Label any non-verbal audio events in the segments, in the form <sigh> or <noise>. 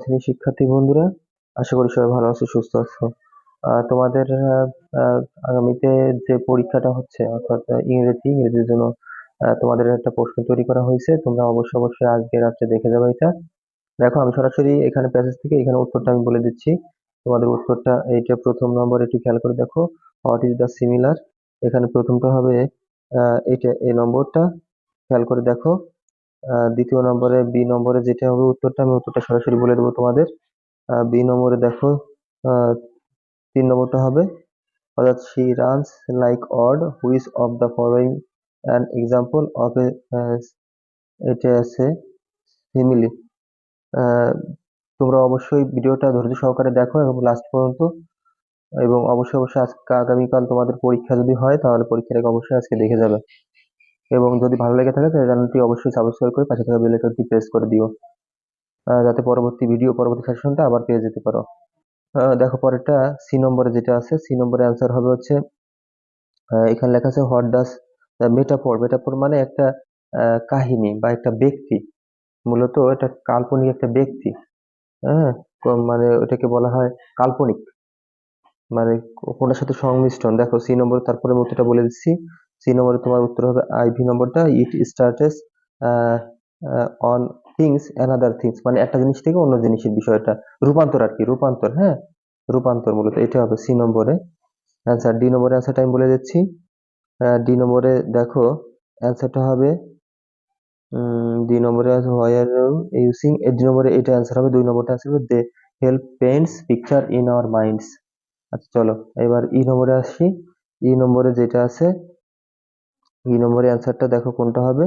শ্রেণির শিক্ষার্থী বন্ধুরা, আশা করি সবাই ভালো আছো, সুস্থ আছো। তোমাদের আগামীতে যে পরীক্ষাটা হচ্ছে, অর্থাৎ ইংরেজি, ইংরেজির জন্য তোমাদের একটা প্রশ্ন তৈরি করা হয়েছে, তোমরা অবশ্যই অবশ্যই আজকে রাত্রে দেখে যাবে এটা। দেখো, আমি সরাসরি এখানে প্যাসেজ থেকে এখানে উত্তরটা আমি বলে দিচ্ছি। তোমাদের উত্তরটা, এইটা প্রথম নম্বর একটু খেয়াল করে দেখো হোয়াট ইজ দ্য সিমিলার এখানে প্রথমটা হবে এটা এই নম্বরটা খেয়াল করে দেখো। দ্বিতীয় নম্বরে বি নম্বরে যেটা হবে উত্তরটা, আমি উত্তরটা সরাসরি বলে দেবো তোমাদের। বি নম্বরে দেখো তিন নম্বরটা হবে, অর্থাৎ she runs like odd which of the following an example of a এটা আছে সিমিলি তোমরা অবশ্যই ভিডিওটা ধৈর্য সহকারে দেখো এবং লাস্ট পর্যন্ত, এবং অবশ্যই অবশ্যই আজকে আগামীকাল তোমাদের পরীক্ষা যদি হয়, তাহলে পরীক্ষাটাকে অবশ্যই আজকে দেখে যাবে। এবং যদি ভালো লেগে থাকে, তাহলে চ্যানেলটি অবশ্যই সাবস্ক্রাইব করে পাশে থাকা বেল আইকনটি প্রেস করে দিও। যাতে পরবর্তী ভিডিও পরবর্তী সেশনটা আবার পেয়ে যেতে পারো। দেখো পরেরটা সি নম্বরে যেটা আছে সি নম্বরে অ্যান্সার হবে হচ্ছে এখানে লেখা আছে হোয়াট ডাস মেটাফোর মেটাফোর মানে একটা কাহিনী বা একটা ব্যক্তি। মূলত এটা কাল্পনিক একটা ব্যক্তি। হ্যাঁ মানে ওটাকে বলা হয় কাল্পনিক। মানে কোনটার সাথে সংমিশ্রণ? দেখো সি নম্বর তারপরে উত্তরটা বলে দিচ্ছি। সি নম্বরে তোমার উত্তর হবে আই ভি নম্বরটা it startes on things another things মানে একটা জিনিস থেকে অন্য জিনিসের বিষয়টা, রূপান্তর আর কি, রূপান্তর হ্যাঁ? রূপান্তর মূলত, এটা হবে সি নম্বরে। অ্যান্সার ডি নম্বরে অ্যান্সারটা আমি বলে দিচ্ছি। ডি নম্বরে দেখো অ্যান্সারটা হবে ডি নম্বরে আছে হোয়ার ইউজিং এ ডি নম্বরে এটা অ্যান্সার হবে, দুই নম্বরটা অ্যান্সার হবে they help paints picture in our minds আচ্ছা চলো, এবার ই নম্বরে আসি। ই নম্বরে যেটা আছে ই নম্বরে অ্যান্সারটা দেখো কোনটা হবে?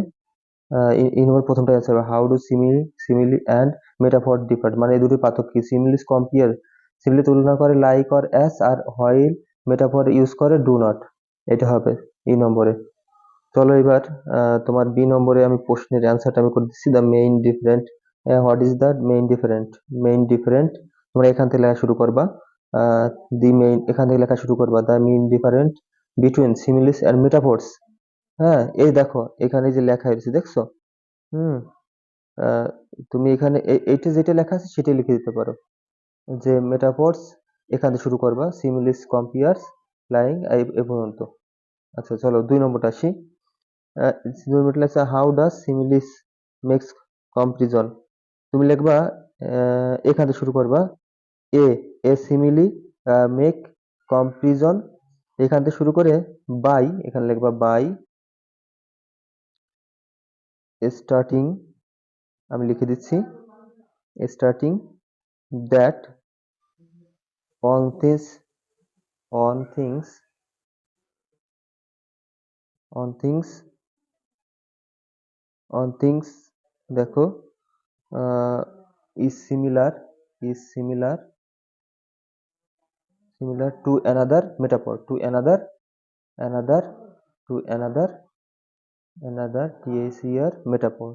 ই নম্বর প্রথমটা অ্যান্সার হবে how do simile simile and metaphor differ মানে এই দুটি পার্থক্য সিমিলিস কম্পেয়ার সিমিলি তুলনা করে লাইক অর অ্যাস আর হোয়াইল মেটাফর ইউজ করে ডু নট এটা হবে ই নম্বরে। চলো এবার তোমার বি নম্বরে আমি প্রশ্নের অ্যান্সারটা আমি করে দিচ্ছি the main different what is the main different main different তোমরা এখান থেকে লেখা শুরু করবা দি মেইন এখান থেকে লেখা শুরু করবা the main different between similes and metaphors হ্যাঁ এই দেখো এখানে যে লেখা হয়েছে দেখছ? হুম তুমি এখানে এইটা যেটা লেখা আছে সেটাই লিখে দিতে পারো। যে মেটাফোর্স এখান থেকে শুরু করবা সিমিলিস কম্পিয়ার্স লাইং এ পর্যন্ত। আচ্ছা চলো দুই নম্বরটা আসি। দুই নম্বরটা লেখা how does similes makes comparison তুমি লিখবা আহ, এখান থেকে শুরু করবা a a simile make comparison এখান থেকে শুরু করে বাই এখানে লিখবা বাই স্টার্টিং আমি লিখে দিচ্ছি starting that on things on things on things on things দেখো is similar is similar similar to another metaphor to another another to another another TACR metaphor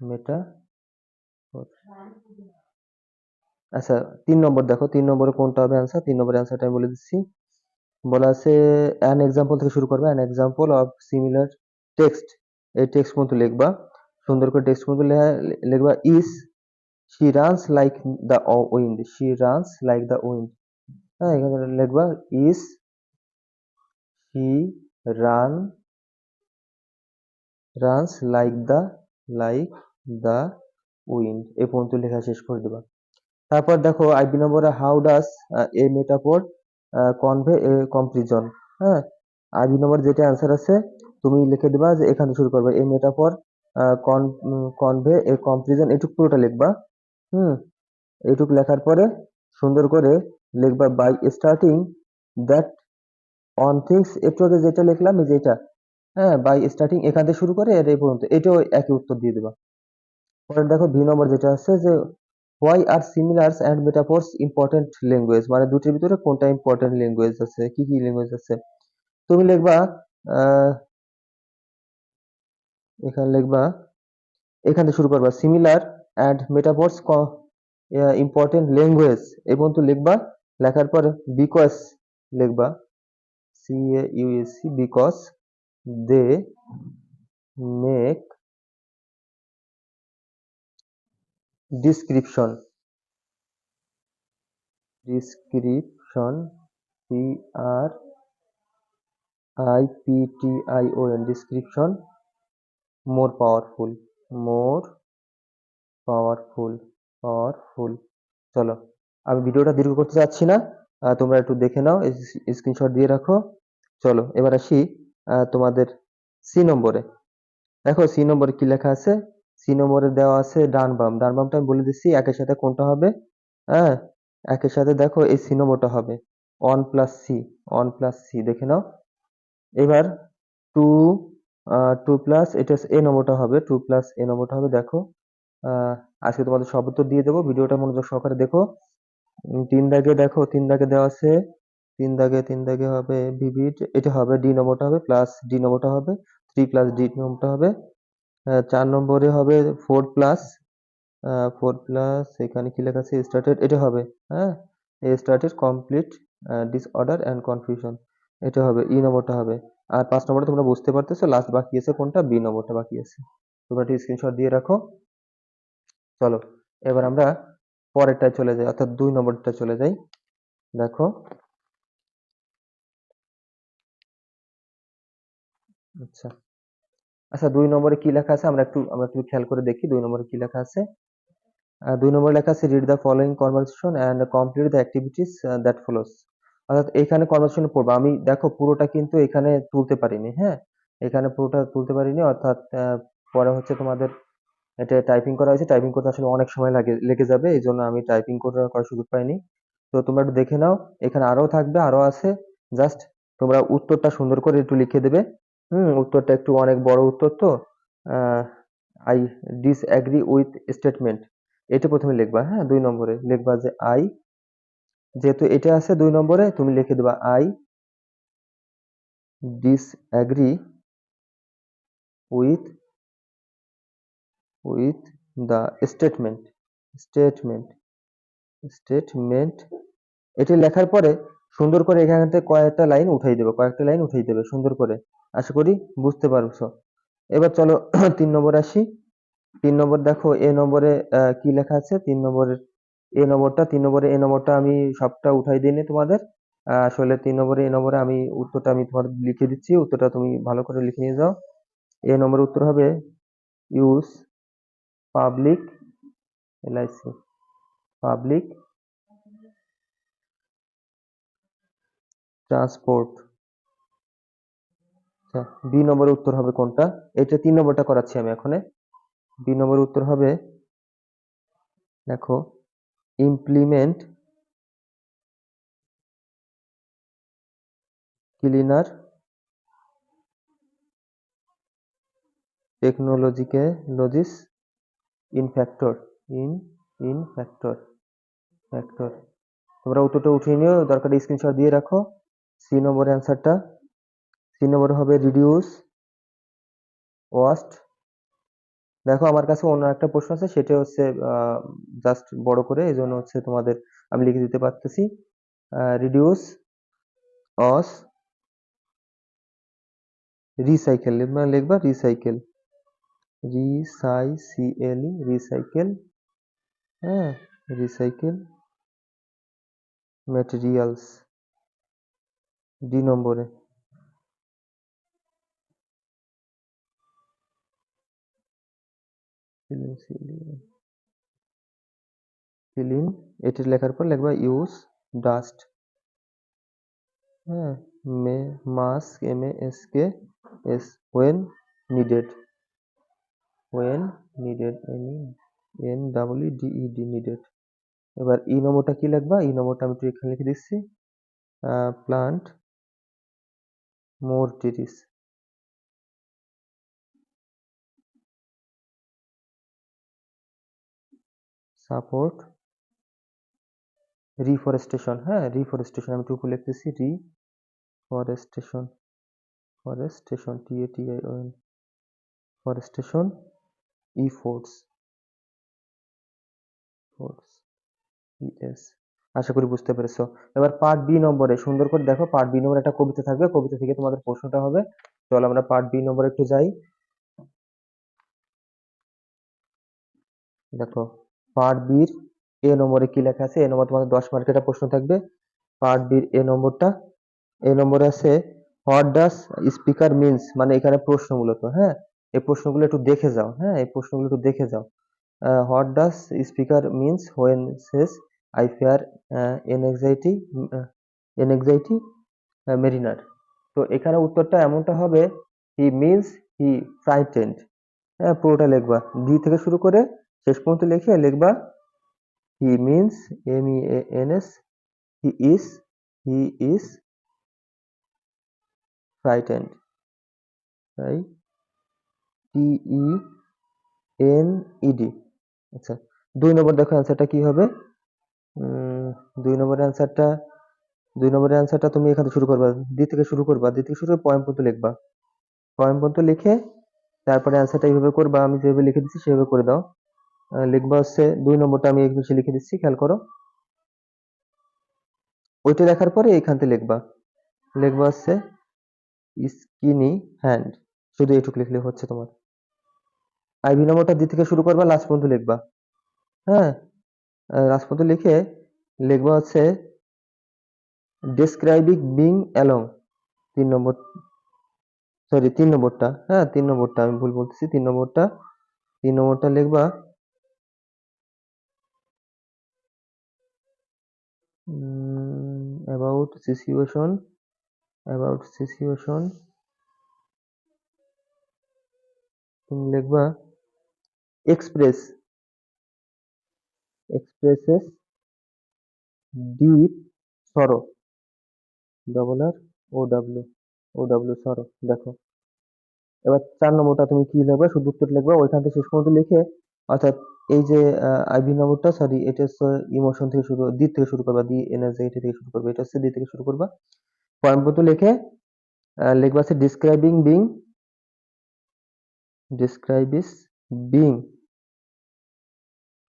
metaphor আচ্ছা তিন নম্বর দেখো, তিন নম্বরে কোনটা হবে অ্যান্সার তিন নম্বরের অ্যান্সারটা আমি বলে দিচ্ছি। বলা আছে অ্যান এক্সাম্পল থেকে শুরু করবে। An example of similar text এই টেক্সট মতো লিখবা। সুন্দর করে টেক্সট মতো লিখবা is she runs like the wind she runs like the wind হ্যাঁ এখানে লিখবা is he ran runs like the like the wind এ পর্যন্ত লেখা শেষ করে দেবা। তারপর দেখো, আই বি নম্বরে how does a metaphor convey a comparison হ্যাঁ আইবি নম্বর যেটা অ্যান্সার আছে, তুমি লিখে দিবা যে এখানে শুরু করবে। A metaphor convey a comparison এটুক পুরোটা লিখবা। হুম, এটুক লেখার পরে সুন্দর করে লিখবা by starting that on things একটু আগে যেটা লিখলাম যেটা হ্যাঁ বাই স্টার্টিং এখান থেকে শুরু করে এর এই পর্যন্ত। এটাও একই উত্তর দিয়ে দেবা। পরে দেখো ভি নম্বর যেটা আছে যে why are similars and metaphors important language মানে দুটির ভিতরে কোনটা ইম্পর্টেন্ট ল্যাঙ্গুয়েজ আছে? কি কি ল্যাঙ্গুয়েজ আছে? তুমি লিখবা এখানে লিখবা, এখান থেকে শুরু করবা similar and metaphors important language এই পর্যন্ত লিখবা, লেখার পরে বিকজ লিখবা। C A USC because they make description. Description P R I P T I O N description, more powerful more powerful powerful. চলো, আমি ভিডিওটা দীর্ঘ করতে চাচ্ছি না তোমরা একটু দেখে নাও স্ক্রিনশট দিয়ে রাখো। চলো, এবার আসি তোমাদের সি নম্বরে। দেখো সি নম্বরে কি লেখা আছে? সি নম্বরে দেওয়া আছে ডান বাম ডান বামটা আমি বলে দিচ্ছি, একের সাথে কোনটা হবে? হ্যাঁ একের সাথে দেখো, এই সি নম্বরটা হবে। One plus C one plus C দেখে নাও। এবার টু টু প্লাস এটা এ নম্বরটা হবে। টু প্লাস এ নম্বরটা হবে, দেখো। আজকে তোমাদের সব উত্তর দিয়ে দেবো। ভিডিওটা মনোযোগ সহকারে দেখো। তিন দাগে দেখো, তিন দাগে দেওয়া আছে তিন দাগে তিন দাগে হবে ভিভিড এটা হবে ডি নম্বরটা হবে প্লাস ডি নম্বরটা হবে থ্রি প্লাস ডি নম্বরটা হবে চার নম্বরে হবে ফোর প্লাস ফোর প্লাস এখানে কি লেখা আছে? স্টার্টেড এটা হবে হ্যাঁ? Started complete disorder and confusion এটা হবে ই নম্বরটা হবে। আর পাঁচ নম্বরটা তোমরা বুঝতে পারতেছো লাস্ট বাকি আছে কোনটা? বি নম্বরটা বাকি আছে। তোমরা একটু স্ক্রিনশট দিয়ে রাখো। চলো, এবার আমরা পরেরটায় চলে যাই, অর্থাৎ দুই নম্বরটা চলে যাই। দেখো আচ্ছা। আচ্ছা দুই নম্বরে কি লেখা আছে? আমরা একটু আমরা একটু খেয়াল করে দেখি দুই নম্বরে কি লেখা আছে। দুই নম্বরে লেখা আছে read the following conversation and complete the activities that follows অর্থাৎ এখানে কনভারসেশন পড়ব। আমি, দেখো, পুরোটা কিন্তু এখানে তুলতে পারিনি হ্যাঁ? এখানে পুরোটা তুলতে পারিনি, অর্থাৎ পরে হচ্ছে তোমাদের এটা টাইপিং করা হয়েছে। টাইপিং করতে আসলে অনেক সময় লাগে, লেগে যাবে এই জন্য আমি টাইপিং করার করার সুযোগ পাইনি। তো তোমরা একটু দেখে নাও, এখানে আরও থাকবে, আরও আছে। জাস্ট তোমরা উত্তরটা সুন্দর করে একটু লিখে দেবে। হুম, উত্তরটা একটু অনেক বড় উত্তর তো। আই ডিসঅ্যাগ্রি উইথ স্টেটমেন্ট এটা প্রথমে লিখবা হ্যাঁ দুই নম্বরে। লিখবা যে আই যেহেতু এটা আছে দুই নম্বরে, তুমি লিখে দেবা I disagree with with the statement statement statement এটি লেখার পরে সুন্দর করে এখান থেকে কয়েকটা লাইন উঠাই দেবে, কয়েকটা লাইন উঠাই দেবে সুন্দর করে। আশা করি বুঝতে পারছ। এবার চলো <clears throat> তিন নম্বর আসি। তিন নম্বর দেখো, এ নম্বরে কি লেখা আছে? তিন নম্বরের এ নম্বরটা, তিন নম্বরে, এ নম্বরটা আমি সবটা উঠাই দিইনি তোমাদের। আসলে তিন নম্বরে, এ নম্বরে আমি উত্তরটা আমি তোমাদের লিখে দিচ্ছি, উত্তরটা তুমি ভালো করে লিখে নিয়ে যাও। এ নম্বরের উত্তর হবে use public LIC public transport আচ্ছা বি নম্বরের উত্তর হবে কোনটা? এটা তিন নম্বরটা করাচ্ছি আমি এখন। বি নম্বরের উত্তর হবে, দেখো ইমপ্লিমেন্ট ক্লিনার টেকনোলজিকে লজিস in factor in in factor factor তোমরা উত্তরটা উঠিয়ে নিও, দরকার স্ক্রিনশট দিয়ে রাখো। সি নম্বরের অ্যান্সারটা সি নম্বরে হবে রিডিউস ওয়াস্ট দেখো, আমার কাছে অন্য একটা প্রশ্ন আছে, সেটা হচ্ছে জাস্ট বড় করে এই জন্য হচ্ছে তোমাদের আমি লিখে দিতে পারতেছি। রিডিউস অস রিসাইকেল মানে লিখবা রিসাইকেল রিসাইসিএল রিসাইকেল হ্যাঁ রিসাইকেল ম্যাটেরিয়ালস ডি নম্বরে। ক্লিন এটি লেখার পর লিখবা ইউজ ডাস্ট হ্যাঁ মে মাস M A S K S when needed when needed N N double E D E D needed এবার ই নম্বরটা কি লিখবা? ই নম্বরটা আমি একটু এখানে লিখে দিচ্ছি। Plant মোর ট্রিস সাপোর্ট রিফরেস্টেশন হ্যাঁ রিফরেস্টেশন আমি টুকু লিখতেছি reforestation forestation T A T I O N forestation E force force ES আশা করি বুঝতে পেরেছ। এবার পার্ট বি নম্বরে, সুন্দর করে দেখো পার্ট বি নম্বরে একটা কবিতা থাকবে। কবিতা থেকে তোমাদের প্রশ্নটা হবে। চলো আমরা পার্ট বি নম্বরে একটু যাই। দেখো পার্ট বির এ নম্বরে কি লেখা আছে? এ নম্বর তোমাদের দশ মার্কের একটা প্রশ্ন থাকবে। পার্ট বির এ নম্বরটা এ নম্বরে আছে হোয়াট ডাস স্পিকার মিন্স মানে এখানে প্রশ্ন মূলত হ্যাঁ? এই প্রশ্নগুলো একটু দেখে যাও হ্যাঁ? এই প্রশ্নগুলো একটু দেখে যাও। What does speaker means when says I fear anxiety anxiety mariner তো এখানে উত্তরটা এমনটা হবে হি মিন্স হি ফ্রাইটেন্ড হ্যাঁ পুরোটা লিখবা। ডি থেকে শুরু করে শেষ পর্যন্ত লিখে লিখবা he means M E N S he is he is frightened তাই টি ই এন ইডি আচ্ছা দুই নম্বর দেখো অ্যান্সারটা কি হবে? দুই নম্বরের অ্যান্সারটা দুই নম্বরের অ্যান্সারটা তুমি এখান থেকে শুরু করবা, দি থেকে শুরু করবা, দি থেকে শুরু করে পয়েন্ট পর্যন্ত লিখবা। পয়েন্ট পর্যন্ত লিখে তারপরে অ্যান্সারটা এইভাবে করবা, আমি যেভাবে লিখে দিচ্ছি সেভাবে করে দাও। লিখবা হচ্ছে দুই নম্বরটা আমি এই নিচে লিখে দিচ্ছি, খেয়াল করো। ওইটা লেখার পরে এইখান থেকে লিখবা। লিখবা হচ্ছে স্কিনি হ্যান্ড শুধু এইটুকু লিখলে হচ্ছে তোমার। আইভি নম্বরটা দি থেকে শুরু করবা লাস্ট পর্যন্ত লিখবা। হ্যাঁ? পর্যন্ত লিখে লিখবা হচ্ছে ডেসক্রাইবিং বিং অ্যালং তিন নম্বর সরি তিন নম্বরটা হ্যাঁ তিন নম্বরটা, আমি ভুল বলতেছি, তিন নম্বরটা তিন নম্বরটা লিখবা অ্যাবাউট সিচুয়েশন অ্যাবাউট সিচুয়েশন তুমি লিখবা express expresses deep sorrow double R O W O W sorrow দেখো। এবার চার নম্বরটা তুমি কি লিখবে? শুধু উত্তর লিখবে। ওইখান থেকে শেষ পর্যন্ত লিখে, অর্থাৎ এই যে আইভি নম্বরটা সরি এটা হচ্ছে ইমোশন থেকে শুরু দি থেকে শুরু করবা দি এনার্জি থেকে শুরু করবে, এটা হচ্ছে দি থেকে শুরু করবা। পয়েন্ট পর্যন্ত লিখে লিখবা আছে describing being describes being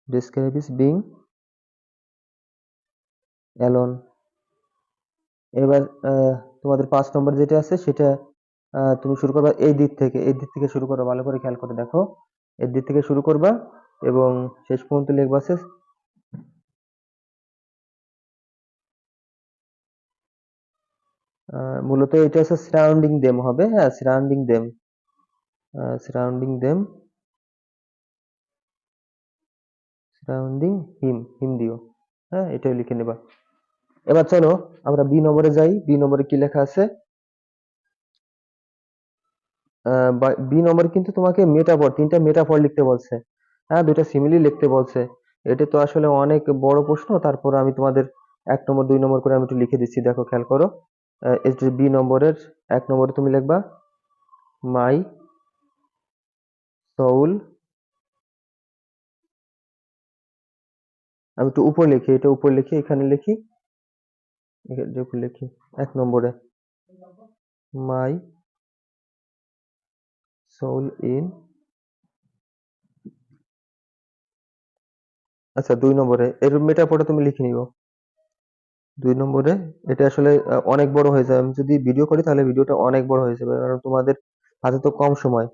describes being alone এবার তোমাদের পাঁচ নম্বর যেটা আছে সেটা তুমি শুরু করবা এই দিক থেকে এই দিক থেকে শুরু করবা ভালো করে খেয়াল করে দেখো। এই দিক থেকে শুরু করবা এবং শেষ পর্যন্ত লিখবা আহ, মূলত এটা হচ্ছে সারাউন্ডিং দেম হবে হ্যাঁ surrounding them surrounding them surrounding him him দিও। হ্যাঁ এটাই লিখে নেবা। এবার চলো, আমরা বি নম্বরে যাই। বি নম্বরে কি লেখা আছে? বি নম্বর কিন্তু তোমাকে মেটাফর তিনটা মেটাফর লিখতে বলছে। হ্যাঁ দুইটা সিমিলি লিখতে বলছে। এটা তো আসলে অনেক বড় প্রশ্ন, তারপর আমি তোমাদের এক নম্বর, দুই নম্বর করে আমি একটু লিখে দিচ্ছি। দেখো, খেয়াল করো। বি নম্বরের, এক নম্বরে তুমি লিখবা মাই সৌল আমি একটু উপর লিখি, এটা উপর লিখি, এখানে লিখি। উপর লিখি, এক নম্বরে। মাই সোল ইন আচ্ছা দুই নম্বরে। এর মেটাফোরটা তুমি লিখে নিও। দুই নম্বরে, এটা আসলে অনেক বড় হয়ে যাবে। আমি যদি ভিডিও করি, তাহলে ভিডিওটা অনেক বড় হয়ে যাবে। কারণ তোমাদের হাতে তো কম সময়।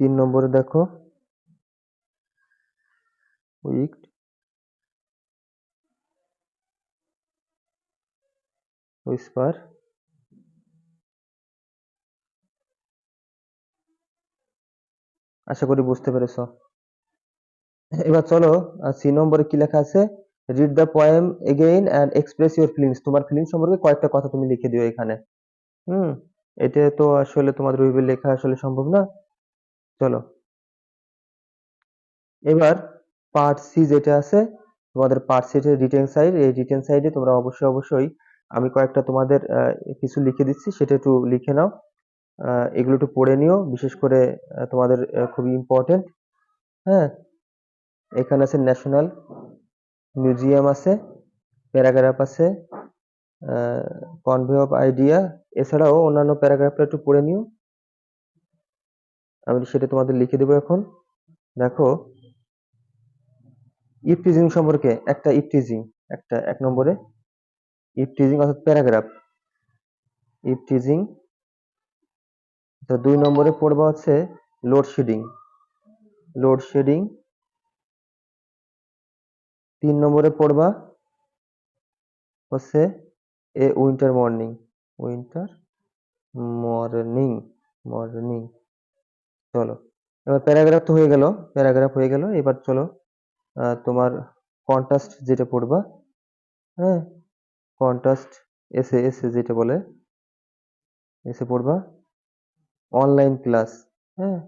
তিন নম্বরে দেখো। উইক। হুইসপার আশা করি বুঝতে পেরেছ। এবার চলো সি নম্বরে কি লেখা আছে? Read the poem again and express your feelings তোমার ফিলিংস সম্পর্কে কয়েকটা কথা তুমি লিখে দিও এখানে। হুম এটা তো আসলে তোমাদের ওইভাবে লেখা আসলে সম্ভব না। চলো। এবার পার্ট সি যেটা আছে, তোমাদের পার্ট সিটের রিটেন সাইড এই রিটেন সাইডে তোমরা অবশ্যই অবশ্যই আমি কয়েকটা তোমাদের কিছু লিখে দিচ্ছি, সেটা একটু লিখে নাও। এগুলো একটু পড়ে নিও, বিশেষ করে তোমাদের খুবই ইম্পর্টেন্ট হ্যাঁ? এখানে আছে ন্যাশনাল মিউজিয়াম আছে প্যারাগ্রাফ আছে কনভে অফ আইডিয়া এছাড়াও অন্যান্য প্যারাগ্রাফটা একটু পড়ে নিও। আমি সেটা তোমাদের লিখে দেবো এখন। দেখো ইফটিজিং সম্পর্কে একটা ইফটিজিং একটা এক নম্বরে ইফটিজিং অর্থাৎ প্যারাগ্রাফ। ইফটিজিং তো দুই নম্বরে পড়বা হচ্ছে লোডশেডিং। লোডশেডিং, তিন নম্বরে পড়বা হচ্ছে a winter morning. Winter morning morning. চলো। এবার প্যারাগ্রাফ তো হয়ে গেল প্যারাগ্রাফ হয়ে গেল। এবার চলো তোমার কন্ট্রাস্ট যেটা পড়বা হ্যাঁ? কন্ট্রাস্ট এসে এসে যেটা বলে, এসে পড়বা অনলাইন ক্লাস হ্যাঁ?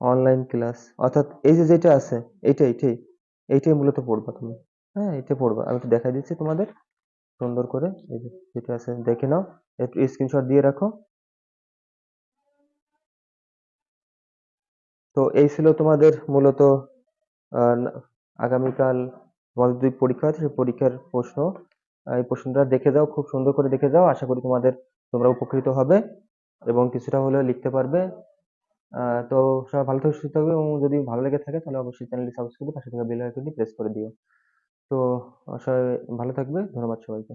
অনলাইন ক্লাস অর্থাৎ এই যে যেটা আছে এইটা এইটাই এইটাই মূলত পড়বা তুমি হ্যাঁ? এটা পড়বা। আমি একটু দেখাই দিচ্ছি তোমাদের, সুন্দর করে, এই যে যেটা আছে, দেখে নাও, একটু স্ক্রিনশট দিয়ে রাখো। তো এই ছিল তোমাদের মূলত আগামীকাল তোমাদের দুই পরীক্ষা আছে, সেই পরীক্ষার প্রশ্ন এই প্রশ্নটা দেখে যাও, খুব সুন্দর করে দেখে যাও, আশা করি তোমাদের, তোমরা উপকৃত হবে এবং কিছুটা হলেও লিখতে পারবে। তো সবাই ভালো থাকবে সুস্থ থাকবে এবং যদি ভালো লেগে থাকে, তাহলে অবশ্যই চ্যানেলটি সাবস্ক্রাইব করে পাশে থাকা বেল আইকনটি প্রেস করে দিও। তো সবাই ভালো থাকবে, ধন্যবাদ সবাইকে।